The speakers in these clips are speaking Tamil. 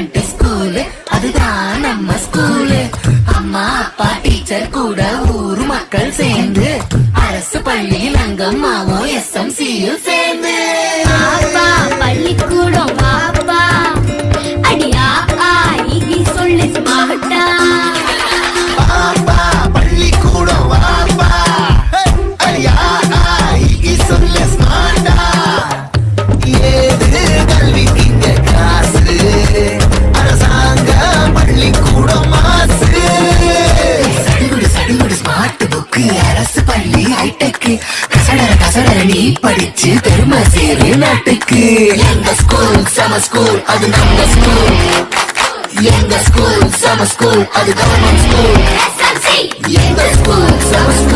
கவர்மெண்ட் ஸ்கூலு அதுதான் நம்ம ஸ்கூலு. அம்மா அப்பா டீச்சர் கூட ஊரு மக்கள் சேர்ந்து அரசு பள்ளியில் அங்கம்மாவும் எஸ் எம் சியும் படிச்சு பெருமை சேரு நாட்டுக்கு. எங்க ஸ்கூல் சம ஸ்கூல் அது நம்ம ஸ்கூல் எங்க ஸ்கூல் சம ஸ்கூல் அது கவர்மெண்ட் ஸ்கூல் எங்க ஸ்கூல் சம ஸ்கூல்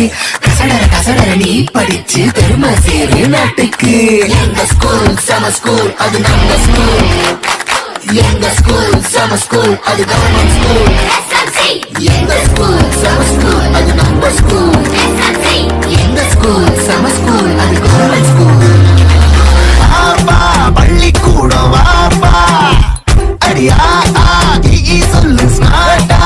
நாட்டுக்கு கசடர கசடர நீ படிச்சு பெருமை சேரு நாட்டுக்கு. எங்க ஸ்கூல் சம ஸ்கூல் அது நம்ம ஸ்கூல் எங்க ஸ்கூல் சம ஸ்கூல் அது கவர்மெண்ட் ஸ்கூல் எங்க ஸ்கூல் சம ஸ்கூல் அது நம்ம ஸ்கூல் எங்க ஸ்கூல் சம ஸ்கூல் அது கவர்மெண்ட் ஸ்கூல் பள்ளிக்கூடம் வாப்பா அடியா சொல்லு ஸ்மார்ட்டா